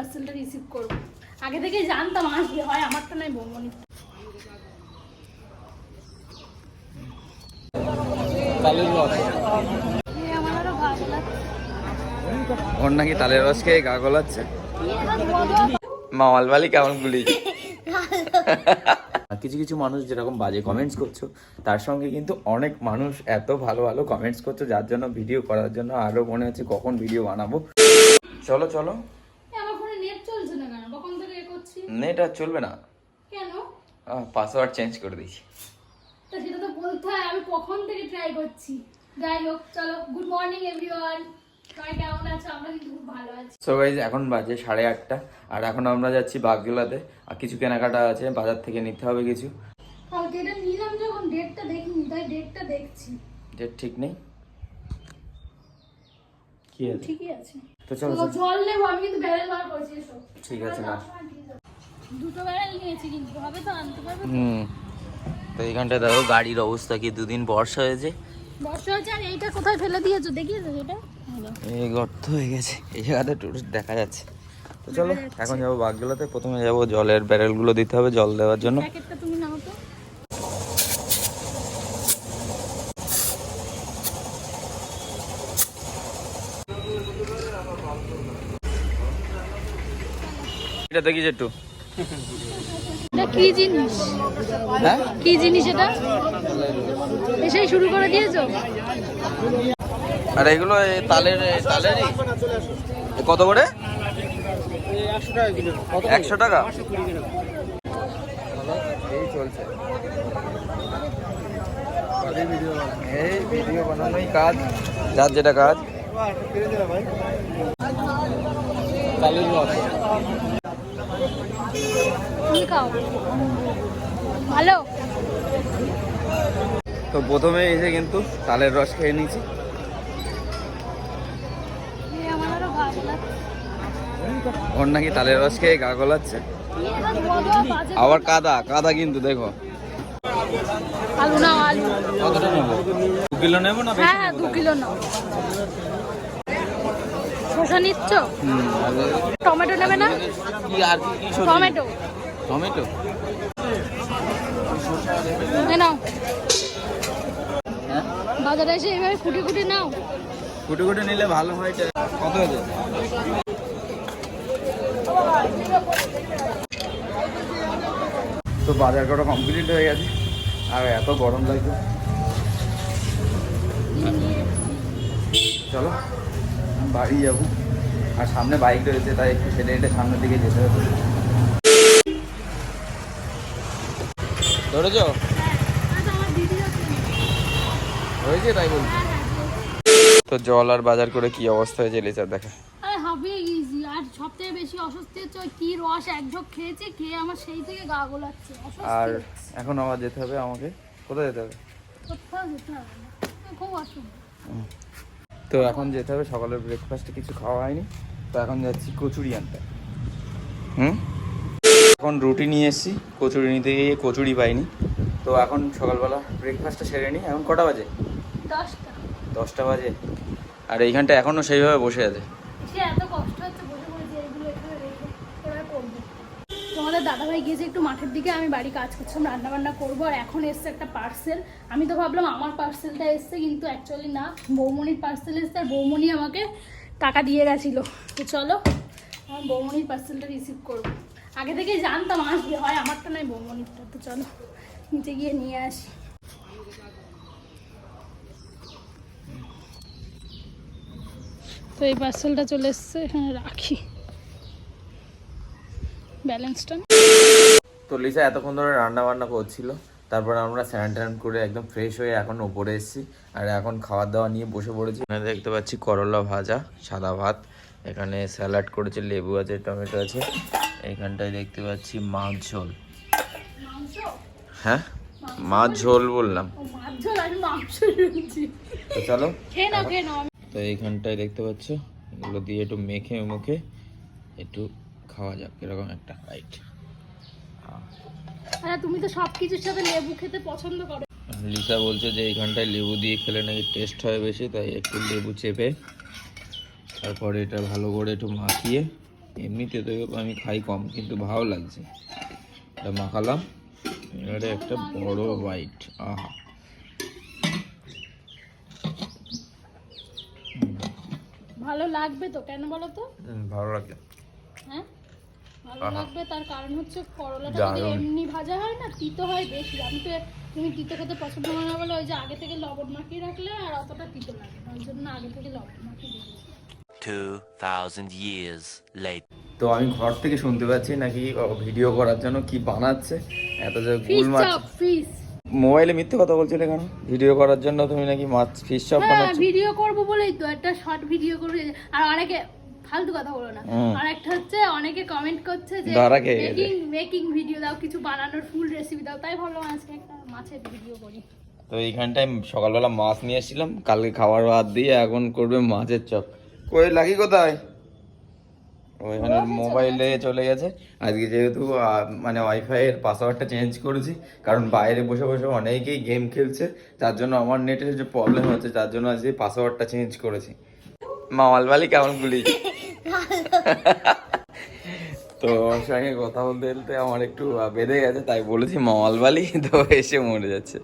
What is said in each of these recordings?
পার্সেলটা রিসিভ করব। আগে থেকে জানতাম আসবে হয়? আমারটা নয় বৌমনি। আমার আরও ভালো লাগছে। ওর নাকি তালের রস খেয়ে গা গলাচ্ছে? মামাল বালি কেমন গুলি? কিছু কিছু মানুষ যেরকম বাজে কমেন্টস করছ তার সঙ্গে কিন্তু অনেক মানুষ এত ভালো ভালো কমেন্টস করছ যার জন্য ভিডিও করার জন্য আরও মনে হচ্ছে কখন ভিডিও বানাবো। চলো চলো এ, আমার ফোনে নেট চলছে না কেন কখন থেকে এ করছি নেট আর চলবে না। কেন? পাসওয়ার্ড চেঞ্জ করে দিয়েছি। তা সেটা তো বলতে হয় আমি কখন থেকে ট্রাই করছি? যাই হোক চলো good morning everyone so guys এখন বাজে সাড়ে আটটা। আর এখন আমরা যাচ্ছি বাগজোলাতে আর কিছু কেনাকাটা আছে বাজার থেকে নিতে হবে কিছু। কালকে এটা নিলাম যখন ডেটটা দেখিনি তাই ডেটটা দেখছি। ডেট ঠিক নেই? কি আছে? ঠিকই আছে। তো চলো তো জল নেব আমি কিন্তু ব্যারেল বার করেছি ঠিক আছে না। দুটো ব্যারেল নিয়েছি কিন্তু হবে তো? আনতে পারবে হুম। তো এইখানটায় দেখো গাড়ির অবস্থা কি দুদিন বর্ষা হয়েছে। বর্ষা হচ্ছে আর এইটা কোথায় ফেলে দিয়েছ? দেখিয়েছো এটা এই গর্ত হয়ে গেছে এই জায়গাতে টুরিস্ট দেখা যাচ্ছে। তো চলো এখন যাব বাগগুলোতে প্রথমে যাব জলের ব্যারেলগুলো দিতে হবে জল দেওয়ার জন্য। তুমি নাও তো। এটা দেখিস একটু। এটা কি জিনিস? হ্যাঁ? কি জিনিস এটা? এসেই শুরু করে দিয়েছ? আর এগুলো এই তালের তালেরই? কত করে? একশো টাকা? এই চলছে। এই ভিডিও বানানোই কাজ যার যেটা কাজ। তুমি খাও? ভালো? তো প্রথমে এসে কিন্তু তালের রস খেয়ে নিয়েছি। ওর নাকি তালের রস খেয়ে গা গলাচ্ছে। আবার কাদা কাদা কিন্তু দেখো। আলু নাও আলু। কতটা নেব? দু কিলো নেব না হ্যাঁ হ্যাঁ দু কিলো নাও। শসা নিচ্ছ? টমেটো নেবে না? টমেটো। টমেটো? নাও। হ্যাঁ? বাজারে এসে এইভাবে কুটি কুটি নাও। কুটে কুটে নিলে ভালো হয় কত হয়েছে? তো বাজার করা কমপ্লিট হয়ে গেছে। আর এত গরম লাগছে। চলো বাড়ি যাব। আর সামনে বাইক রয়েছে তাই একটু হেঁটে সামনের দিকে যেতে হবে। ধরেছ? হয়েছে তাই বলছি। তো জল আর বাজার করে কি অবস্থা হয়েছে লিচার দেখা? হবে ইজি আর সব থেকে বেশি অস্বস্তি হচ্ছে ওই কি রস এক ঝোঁক খেয়েছে খেয়ে আমার সেই থেকে গা গোলাচ্ছে। আর এখন আবার যেতে হবে আমাকে কোথায় যেতে হবে? কোথাও যেতে হবে খুব অসুবিধা তো এখন যেতে হবে সকালের ব্রেকফাস্টে কিছু খাওয়া হয়নি। তো এখন যাচ্ছি কচুরি আনতে। হুম? এখন রুটি নিয়ে এসেছি কচুরি নিতে গিয়ে কচুরি পাইনি। তো এখন সকালবেলা ব্রেকফাস্টটা সেরে নিই। এখন কটা বাজে? দশটা। দশটা বাজে। আর এইখানটা এখনও সেইভাবে বসে আছে। সে এত কষ্ট হচ্ছে বসে পড়েছে এগুলো এখানে রেখে এবার করব। তোমাদের দাদাভাই গিয়েছে একটু মাঠের দিকে আমি বাড়ি কাজ করছিলাম রান্না বান্না করব আর এখন এসছে একটা পার্সেল আমি তো ভাবলাম আমার পার্সেলটা এসছে কিন্তু অ্যাকচুয়ালি না বৌমনির পার্সেল এসছে আর বৌমনি আমাকে টাকা দিয়ে গেছিল। তো চলো আমার বৌমনির পার্সেলটা রিসিভ করব। আগে থেকেই জানতাম আসবে হয়? আমারটা নয় বৌমনিরটা তো চলো, নিচে গিয়ে নিয়ে আসি। তো এই পার্সেলটা চলে এসছে এখানে রাখি। ব্যালেন্সটা তো লিসা এতক্ষণ ধরে রান্না বান্না করছিল, তারপর আমরা স্নান টান করে একদম ফ্রেশ হয়ে এখন ওপরে এসেছি, আর এখন খাওয়ার দাওয়া নিয়ে বসে পড়েছি। এখানে দেখতে পাচ্ছি করলা ভাজা, সাদা ভাত, এখানে স্যালাড করেছে, লেবু আছে, টমেটো আছে এখানটায় দেখতে পাচ্ছি মাছ ঝোল। হ্যাঁ? মাছ ঝোল বললাম। তো চলো তো এইখানটায় দেখতে পাচ্ছ? এগুলো দিয়ে একটু মেখে মুখে একটু খাওয়া যাক এরকম একটা রাইট আরে তুমি তো সব কিছুর সাথে লেবু খেতে পছন্দ করো। লিসা বলছে যে এইখানটায় লেবু দিয়ে খেলে নাকি টেস্ট হয় বেশি তাই একটু লেবু চেপে তারপরে এটা ভালো করে একটু মাখিয়ে এমনিতে তো আমি খাই কম কিন্তু ভালো লাগছে। এটা মাখালাম এবারে একটা বড় বাইট আহা। ভালো লাগবে তো কেন বলো তো? ভালো লাগে। হ্যাঁ? ভালো লাগবে তার কারণ হচ্ছে করলাটা যদি এমনি ভাজা হয় না তিতো হয় বেশি। আমি তো তুমি তিতো খেতে পছন্দ করো না বলে ওই যে আগে থেকে লবণ মাখিয়ে রাখলে আর অতটা তিতো লাগে না ওই জন্য আগে থেকে লবণ মাখিয়ে দিয়েছি। 2,000 years later. তো আমি ঘর থেকে শুনতে পাচ্ছি নাকি ভিডিও করার জন্য কি বানাচ্ছে? এত যে গুল মাছ মোবাইলে মিথ্যে কথা বলছিলে কেন? ভিডিও করার জন্য তুমি নাকি মাছ ফিশ চপ হ্যাঁ ভিডিও করব বলেই তো একটা শর্ট ভিডিও করবে আর অনেকে ফালতু কথা বলো না। আর একটা হচ্ছে অনেকে কমেন্ট করছে যে মেকিং মেকিং ভিডিও দাও কিছু বানানোর ফুল রেসিপি দাও। তাই ভাবলাম আজকে একটা মাছের ভিডিও করি। তো এইখানটায় সকালবেলা মাছ নিয়ে এসেছিলাম কালকে খাবার হাত দিয়ে এখন করবে মাছের চপ কই লাগি কোথায়? ওইখানে মোবাইলে চলে গেছে। আজকে যেহেতু মানে ওয়াইফাই এর পাসওয়ার্ডটা চেঞ্জ করেছি কারণ বাইরে বসে বসে অনেকেই গেম খেলছে তার জন্য আমার নেটের যে প্রবলেম হচ্ছে তার জন্য আজকে পাসওয়ার্ডটা চেঞ্জ করেছি। মামাল বালি কেমন গুলি তো ওর সঙ্গে কথা বলতে বলতে আমার একটু বেঁধে গেছে তাই বলেছি মামাল বালি তো এসে মরে যাচ্ছে।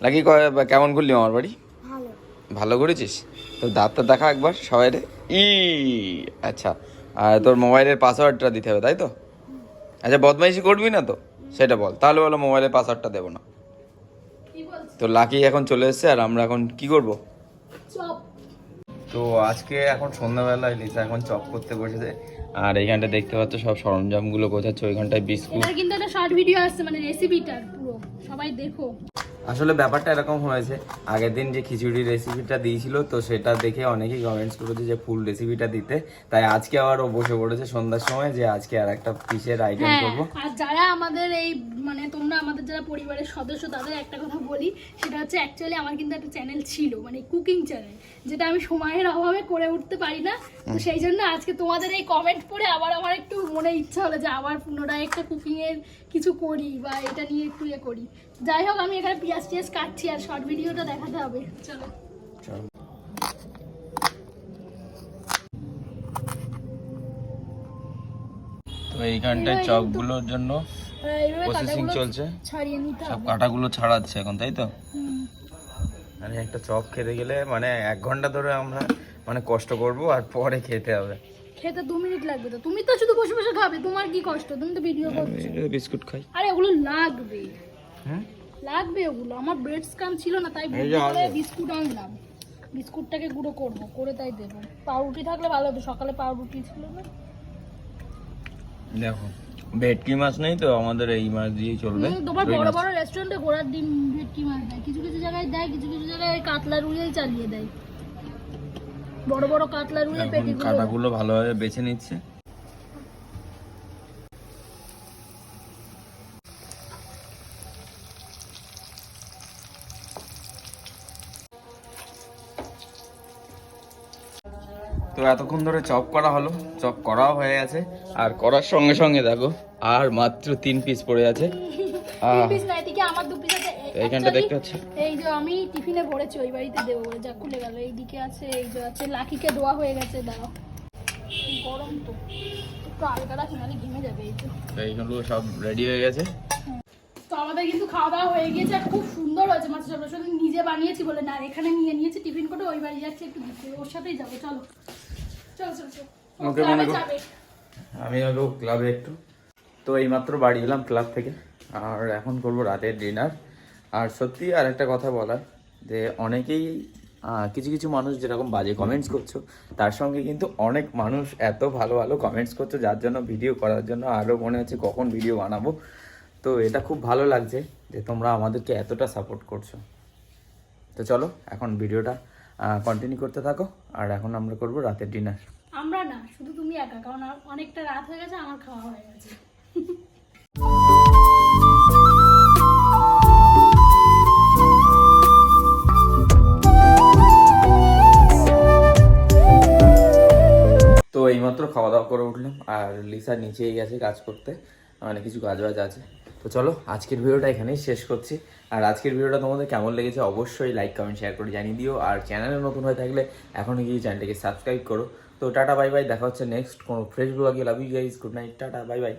নাকি কয়- কেমন করলি আমার বাড়ি? ভালো। ভালো করেছিস? তো দাঁতটা দেখা একবার সবাই রে। ই আচ্ছা। আর তোর মোবাইলের পাসওয়ার্ডটা দিতে হবে তাই তো? আচ্ছা বদমাইশি করবি না তো? সেটা বল। তাহলে বলো মোবাইলের পাসওয়ার্ডটা দেবো না। তো লাকি এখন চলে এসছে আর আমরা এখন কি করব? তো আজকে এখন সন্ধ্যাবেলায় লিসা এখন চপ করতে বসেছে। আর এইখানটা দেখতে পাচ্ছ সব সরঞ্জামগুলো গোছাচ্ছে ওইখানটায় বিস্কুট। কিন্তু একটা শর্ট ভিডিও আসছে মানে রেসিপিটা পুরো। সবাই দেখো। আসলে ব্যাপারটা এরকম হয়েছে আগের দিন যে খিচুড়ি রেসিপিটা দিয়েছিল তো সেটা দেখে অনেকেই কমেন্টস করেছে যে ফুল রেসিপিটা দিতে। তাই আজকে আবার ও বসে পড়েছে সন্ধ্যার সময় যে আজকে আর একটা ফিশের আইটেম হ্যাঁ করব। আর যারা আমাদের এই মানে তোমরা আমাদের যারা পরিবারের সদস্য তাদের একটা কথা বলি সেটা হচ্ছে অ্যাকচুয়ালি আমার কিন্তু একটা চ্যানেল ছিল মানে কুকিং চ্যানেল যেটা আমি সময়ের অভাবে করে উঠতে পারি না। তো সেই জন্য আজকে তোমাদের এই কমেন্ট পড়ে আবার আমার একটু মনে ইচ্ছা হলো যে আবার পুনরায় একটা কুকিং এর কিছু করি বা এটা নিয়ে একটু ইয়ে করি। যাই হোক আমি এখানে পেঁয়াজ টিয়াজ কাটছি আর শর্ট ভিডিওটা দেখাতে হবে। চলো। তো এইখানটায় চপগুলোর জন্য প্রসেসিং চলছে। সব কাঁটাগুলো ছাড়াচ্ছে এখন তাই তো? হুম। মানে একটা চপ খেতে গেলে মানে এক ঘণ্টা ধরে আমরা মানে কষ্ট করব আর পরে খেতে হবে। খেতে দু মিনিট লাগবে তো। তুমি তো শুধু বসে বসে খাবে তোমার কি কষ্ট? তুমি তো ভিডিও করছ। বিস্কুট খাই। আরে ওগুলো লাগবে। লাগবে ওগুলো। আমার ব্রেড স্কাম ছিল না তাই। বিস্কুট আনলাম। বিস্কুটটাকে গুঁড়ো করব করে তাই দেবো। পাউরুটি থাকলে ভালো হতো সকালে পাউরুটি ছিল না। দেখো ভেটকি মাছ নেই তো আমাদের এই মাছ দিয়েই চলবে। তোমার বড় বড় রেস্টুরেন্টে ঘোড়ার ডিম ভেটকি মাছ দেয়। কিছু কিছু জায়গায় দেয় কিছু কিছু জায়গায় কাতলা রুইয়াই চালিয়ে দেয়। বড় বড় কাতলা এখন পেটিগুলো কাঁটাগুলো ভালোভাবে বেছে নিচ্ছে। এতক্ষণ ধরে চপ করা হলো চপ করাও হয়ে গেছে। আর করার সঙ্গে সঙ্গে দেখো আর মাত্র তিন পিস পড়ে আছে। তিন পিস না আমার দু পিস এইখানটা দেখতে পাচ্ছি? এই যে আমি টিফিনে ভরেছি ওই বাড়িতে দেবো বলে যা খুলে গেল। এইদিকে আছে এই যে আছে লাকিকে দোয়া হয়ে গেছে দাঁড়াও। গরম তো। এইগুলো সব রেডি হয়ে গেছে। তো আমাদের কিন্তু খাওয়া দাওয়া হয়ে গিয়েছে আর খুব সুন্দর হয়েছে মাছের চপ আসলে নিজে বানিয়েছি বলে না এখানে নিয়ে নিয়েছি টিফিন করে ওই বাড়ি যাচ্ছি একটু ঘুরতে। ওর সাথেই যাব চলো। চলো চলো চলো। ওকে, মনে আমি হলো ক্লাবে একটু। তো এইমাত্র বাড়ি এলাম ক্লাব থেকে। আর এখন করব রাতের ডিনার আর সত্যি আর একটা কথা বলার যে অনেকেই কিছু কিছু মানুষ যেরকম বাজে কমেন্টস করছ তার সঙ্গে কিন্তু অনেক মানুষ এত ভালো ভালো কমেন্টস করছ যার জন্য ভিডিও করার জন্য আরও মনে হচ্ছে কখন ভিডিও বানাবো। তো এটা খুব ভালো লাগছে যে তোমরা আমাদেরকে এতটা সাপোর্ট করছ। তো চলো এখন ভিডিওটা কন্টিনিউ করতে থাকো আর এখন আমরা করব রাতের ডিনার আমরা না শুধু তুমি একা কারণ অনেকটা রাত হয়ে গেছে আমার খাওয়া হয়ে গেছে। তো এইমাত্র খাওয়া দাওয়া করে উঠলাম আর লিসা নিচেই গেছে কাজ করতে মানে কিছু কাজ বাজ আছে। তো চলো আজকের ভিডিওটা এখানেই শেষ করছি। আর আজকের ভিডিওটা তোমাদের কেমন লেগেছে অবশ্যই লাইক কমেন্ট শেয়ার করে জানিয়ে দিও। আর চ্যানেলে নতুন হয়ে থাকলে এখনই গিয়ে চ্যানেলটাকে সাবস্ক্রাইব করো। তো টাটা বাই বাই দেখা হচ্ছে নেক্সট কোনো ফ্রেশ ব্লগে love you guys good night tata bye bye